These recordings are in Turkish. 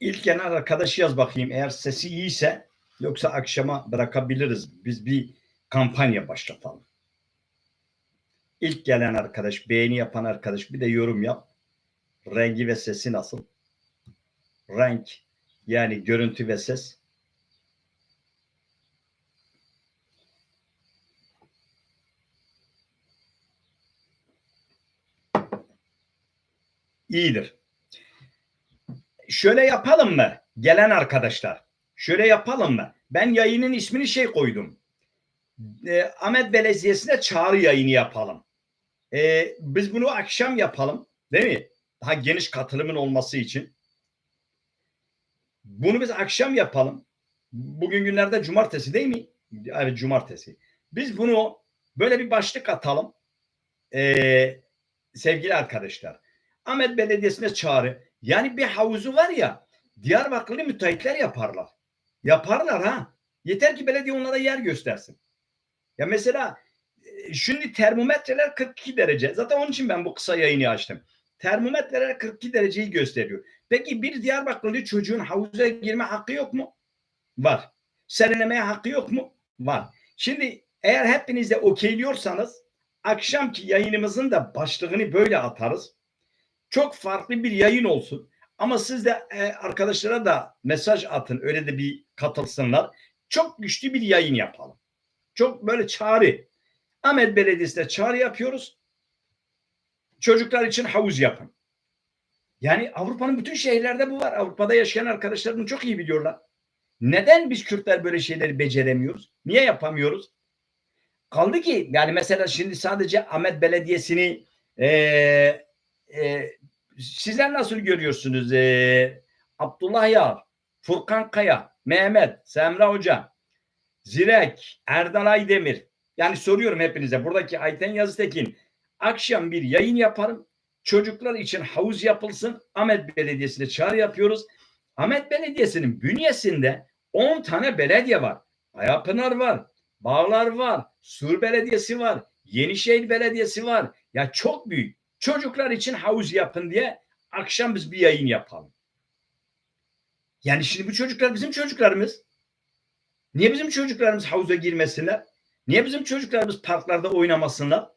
İlk genel arkadaş yaz bakayım. Eğer sesi iyiyse yoksa akşama bırakabiliriz. Biz bir kampanya başlatalım. İlk gelen arkadaş, beğeni yapan arkadaş bir de yorum yap. Rengi ve sesi nasıl? Renk yani görüntü ve ses. İyidir. Şöyle yapalım mı? Gelen arkadaşlar. Şöyle yapalım mı? Ben yayının ismini şey koydum. E, Ahmet Belediyesi'ne çağrı yayını yapalım. E, biz bunu akşam yapalım. Değil mi? Daha geniş katılımın olması için. Bunu biz akşam yapalım. Bugün günlerde cumartesi değil mi? Evet cumartesi. Biz bunu böyle bir başlık atalım. E, sevgili arkadaşlar. Ahmet Belediyesi'ne çağrı. Yani bir havuzu var ya Diyarbakırlı müteahhitler yaparlar. Yaparlar ha. Yeter ki belediye onlara yer göstersin. Ya mesela e, şimdi termometreler 42 derece. Zaten onun için ben bu kısa yayını açtım. Termometreler 42 dereceyi gösteriyor. Peki bir Diyarbakırlı çocuğun havuza girme hakkı yok mu? Var. Serinlemeye hakkı yok mu? Var. Şimdi eğer hepiniz de okeyliyorsanız akşamki yayınımızın da başlığını böyle atarız. Çok farklı bir yayın olsun. Ama siz de e, arkadaşlara da mesaj atın. Öyle de bir katılsınlar. Çok güçlü bir yayın yapalım. Çok böyle çağrı. Ahmet Belediyesi'ne çağrı yapıyoruz. Çocuklar için havuz yapın. Yani Avrupa'nın bütün şehirlerde bu var. Avrupa'da yaşayan arkadaşlar bunu çok iyi biliyorlar. Neden biz Kürtler böyle şeyleri beceremiyoruz? Niye yapamıyoruz? Kaldı ki yani mesela şimdi sadece Ahmet Belediyesi'ni e, e, sizler nasıl görüyorsunuz? E, Abdullah Yar, Furkan Kaya, Mehmet, Semra Hoca, Zirek, Erdal Aydemir. Yani soruyorum hepinize. Buradaki Ayten Yazıtekin. Akşam bir yayın yaparım. Çocuklar için havuz yapılsın. Ahmet Belediyesi'ne çağrı yapıyoruz. Ahmet Belediyesi'nin bünyesinde 10 tane belediye var. Ayapınar var. Bağlar var. Sur Belediyesi var. Yenişehir Belediyesi var. Ya çok büyük. Çocuklar için havuz yapın diye akşam biz bir yayın yapalım. Yani şimdi bu çocuklar bizim çocuklarımız. Niye bizim çocuklarımız havuza girmesinler? Niye bizim çocuklarımız parklarda oynamasınlar?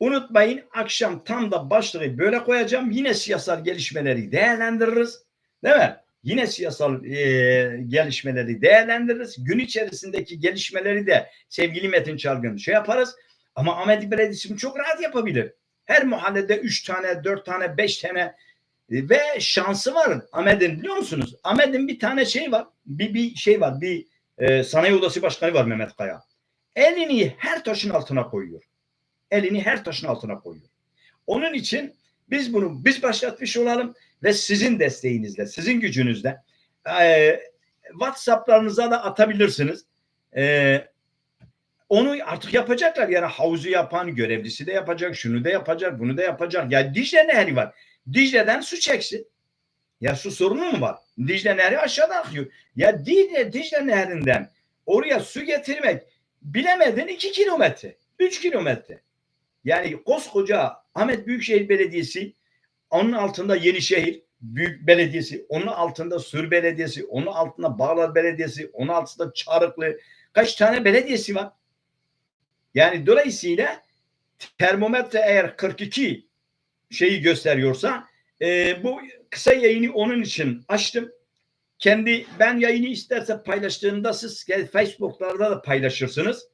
Unutmayın akşam tam da başlığı böyle koyacağım. Yine siyasal gelişmeleri değerlendiririz. Değil mi? Yine siyasal e, gelişmeleri değerlendiririz. Gün içerisindeki gelişmeleri de sevgili Metin Çalgın şey yaparız. Ama Ahmet Belediyesi çok rahat yapabilir. Her mahallede üç tane, dört tane, beş tane e, ve şansı var Ahmet'in biliyor musunuz? Ahmet'in bir tane şey var. Bir, bir şey var. Bir e, sanayi odası başkanı var Mehmet Kaya. Elini her taşın altına koyuyor. Elini her taşın altına koyuyor. Onun için biz bunu biz başlatmış olalım ve sizin desteğinizle, sizin gücünüzle e, WhatsApp'larınıza da atabilirsiniz. E, onu artık yapacaklar. Yani havuzu yapan görevlisi de yapacak, şunu da yapacak, bunu da yapacak. Ya Dicle Nehri var. Dicle'den su çeksin. Ya su sorunu mu var? Dicle Nehri aşağıda akıyor. Ya Dicle, Dicle Nehri'nden oraya su getirmek bilemedin iki kilometre, üç kilometre. Yani koskoca Ahmet Büyükşehir Belediyesi, onun altında Yenişehir Büyük Belediyesi, onun altında Sür Belediyesi, onun altında Bağlar Belediyesi, onun altında Çarıklı, kaç tane belediyesi var? Yani dolayısıyla termometre eğer 42 şeyi gösteriyorsa e, bu kısa yayını onun için açtım. Kendi ben yayını isterse paylaştığımda siz Facebook'larda da paylaşırsınız.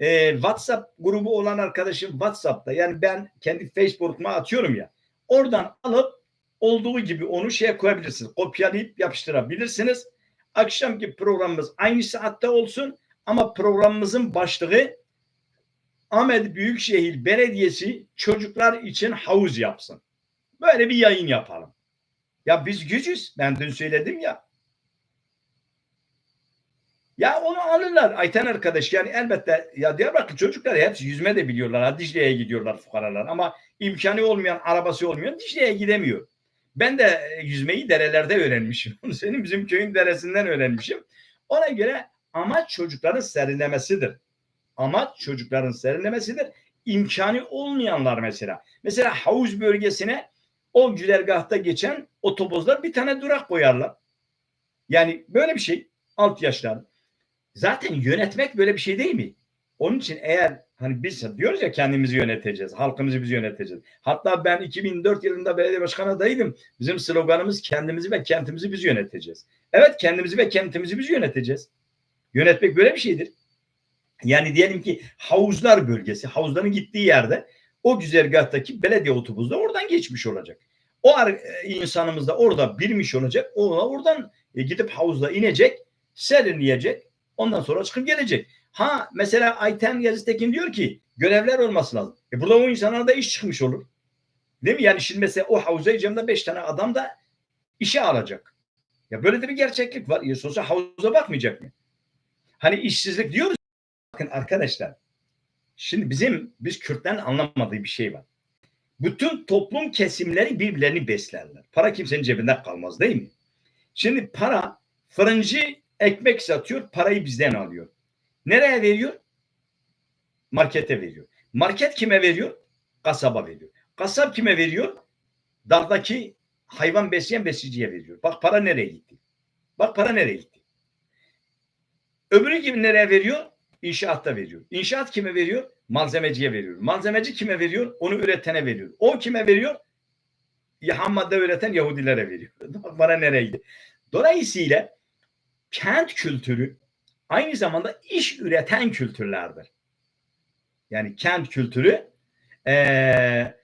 E, WhatsApp grubu olan arkadaşım WhatsApp'ta yani ben kendi Facebook'uma atıyorum ya. Oradan alıp olduğu gibi onu şeye koyabilirsiniz. Kopyalayıp yapıştırabilirsiniz. Akşamki programımız aynı saatte olsun ama programımızın başlığı Ahmet Büyükşehir Belediyesi çocuklar için havuz yapsın. Böyle bir yayın yapalım. Ya biz gücüz. Ben dün söyledim ya. Ya onu alırlar Ayten arkadaş. Yani elbette ya Diyarbakır çocuklar hepsi yüzme de biliyorlar. Dicle'ye gidiyorlar fukaralar ama imkanı olmayan, arabası olmayan Dicle'ye gidemiyor. Ben de yüzmeyi derelerde öğrenmişim. Senin bizim köyün deresinden öğrenmişim. Ona göre amaç çocukların serinlemesidir. Amaç çocukların serinlemesidir. İmkanı olmayanlar mesela. Mesela havuz bölgesine o güzergahta geçen otobüsler bir tane durak koyarlar. Yani böyle bir şey alt yaşlar. Zaten yönetmek böyle bir şey değil mi? Onun için eğer hani biz diyoruz ya kendimizi yöneteceğiz, halkımızı biz yöneteceğiz. Hatta ben 2004 yılında belediye başkanı adayıydım. Bizim sloganımız kendimizi ve kentimizi biz yöneteceğiz. Evet kendimizi ve kentimizi biz yöneteceğiz. Yönetmek böyle bir şeydir. Yani diyelim ki havuzlar bölgesi, havuzların gittiği yerde o güzergahtaki belediye otobüsü de oradan geçmiş olacak. O insanımız da orada bilmiş olacak. O oradan e, gidip havuzda inecek, serinleyecek. Ondan sonra çıkıp gelecek. Ha mesela Ayten Yazıtekin diyor ki görevler olması lazım. E burada o insanlara da iş çıkmış olur. Değil mi? Yani şimdi mesela o havuza icamda beş tane adam da işe alacak. Ya böyle de bir gerçeklik var. Ya sonuçta havuza bakmayacak mı? Hani işsizlik diyoruz. Bakın arkadaşlar. Şimdi bizim biz Kürtlerin anlamadığı bir şey var. Bütün toplum kesimleri birbirlerini beslerler. Para kimsenin cebinde kalmaz değil mi? Şimdi para fırıncı ekmek satıyor, parayı bizden alıyor. Nereye veriyor? Markete veriyor. Market kime veriyor? Kasaba veriyor. Kasap kime veriyor? Dağdaki hayvan besleyen besiciye veriyor. Bak para nereye gitti? Bak para nereye gitti? Öbürü gibi nereye veriyor? İnşaatta veriyor. İnşaat kime veriyor? Malzemeciye veriyor. Malzemeci kime veriyor? Onu üretene veriyor. O kime veriyor? Ham madde üreten Yahudilere veriyor. Para nereye gitti? Dolayısıyla kent kültürü aynı zamanda iş üreten kültürlerdir. Yani kent kültürü ee,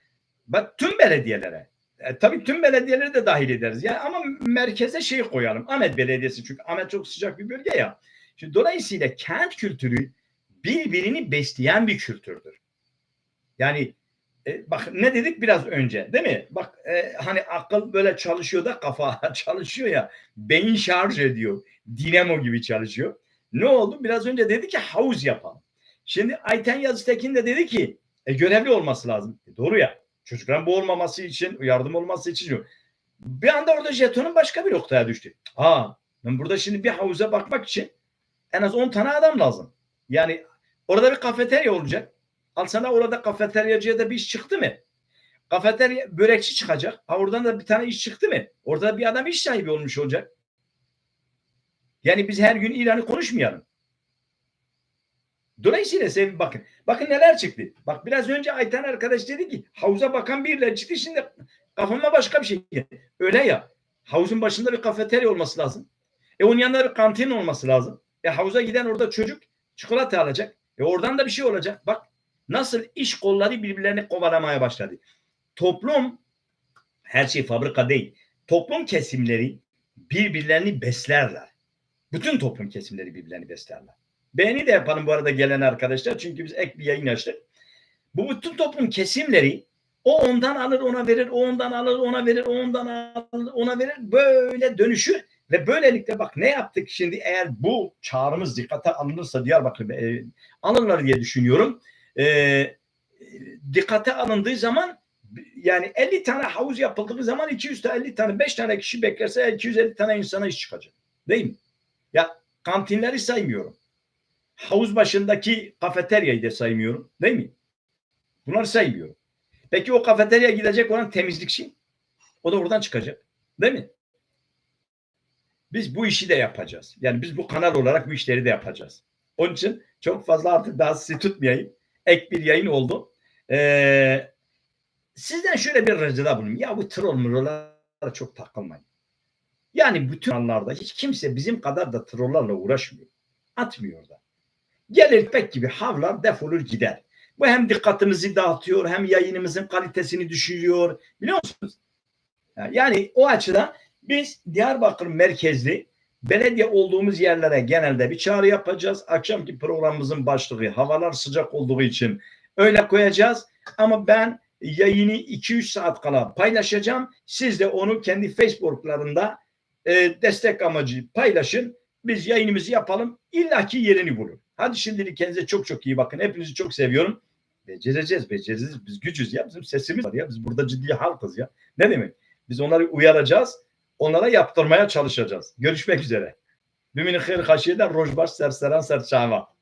bak tüm belediyelere e, tabii tüm belediyeleri de dahil ederiz. Yani ama merkeze şey koyalım. Ahmet Belediyesi çünkü Ahmet çok sıcak bir bölge ya. Şimdi dolayısıyla kent kültürü birbirini besleyen bir kültürdür. Yani e, bak ne dedik biraz önce değil mi? Bak e, hani akıl böyle çalışıyor da kafa çalışıyor ya. Beyin şarj ediyor. Dinamo gibi çalışıyor. Ne oldu? Biraz önce dedi ki havuz yapalım. Şimdi Ayten Yazıtekin de dedi ki e, görevli olması lazım. E, doğru ya. Çocukların bu olmaması için, yardım olması için. Bir anda orada jetonun başka bir noktaya düştü. Ha, ben burada şimdi bir havuza bakmak için en az 10 tane adam lazım. Yani orada bir kafeterya olacak. Al sana orada kafeteryacıya da bir iş çıktı mı? Kafeterya börekçi çıkacak. Ha oradan da bir tane iş çıktı mı? Orada bir adam iş sahibi olmuş olacak. Yani biz her gün İran'ı konuşmayalım. Dolayısıyla sevin bakın. Bakın neler çıktı. Bak biraz önce Ayten arkadaş dedi ki havuza bakan birileri çıktı. Şimdi kafama başka bir şey. Öyle ya. Havuzun başında bir kafeterya olması lazım. E onun yanında bir kantin olması lazım. E havuza giden orada çocuk çikolata alacak. E oradan da bir şey olacak. Bak nasıl iş kolları birbirlerini kovalamaya başladı. Toplum her şey fabrika değil. Toplum kesimleri birbirlerini beslerler. Bütün toplum kesimleri birbirlerini beslerler. Beğeni de yapalım bu arada gelen arkadaşlar. Çünkü biz ek bir yayın açtık. Bu bütün toplum kesimleri o ondan alır ona verir, o ondan alır ona verir, o ondan alır ona verir. Böyle dönüşür ve böylelikle bak ne yaptık şimdi eğer bu çağrımız dikkate alınırsa Diyarbakır e, alırlar diye düşünüyorum. E, dikkate alındığı zaman yani 50 tane havuz yapıldığı zaman 250 tane 5 tane kişi beklerse 250 tane insana iş çıkacak. Değil mi? Ya kantinleri saymıyorum. Havuz başındaki kafeteryayı da saymıyorum. Değil mi? Bunları saymıyorum. Peki o kafeterya gidecek olan temizlikçi o da oradan çıkacak. Değil mi? Biz bu işi de yapacağız. Yani biz bu kanal olarak bu işleri de yapacağız. Onun için çok fazla artık daha sizi tutmayayım. Ek bir yayın oldu. Ee, sizden şöyle bir ricada bulunayım. Ya bu troll mürollara çok takılmayın. Yani bütün anlarda hiç kimse bizim kadar da trollarla uğraşmıyor. Atmıyor da. Gelir pek gibi havlar defolur gider. Bu hem dikkatimizi dağıtıyor hem yayınımızın kalitesini düşürüyor. Biliyor musunuz? Yani o açıdan biz Diyarbakır merkezli belediye olduğumuz yerlere genelde bir çağrı yapacağız. Akşamki programımızın başlığı havalar sıcak olduğu için öyle koyacağız. Ama ben yayını 2-3 saat kala paylaşacağım. Siz de onu kendi Facebook'larında e, destek amacı paylaşın. Biz yayınımızı yapalım. İlla ki yerini bulur. Hadi şimdilik kendinize çok çok iyi bakın. Hepinizi çok seviyorum. Becereceğiz, becereceğiz. Biz gücüz ya. Bizim sesimiz var ya. Biz burada ciddi halkız ya. Ne demek? Biz onları uyaracağız. Onlara yaptırmaya çalışacağız. Görüşmek üzere. Bimini khir haşiyeden rojbaş serseran serçava.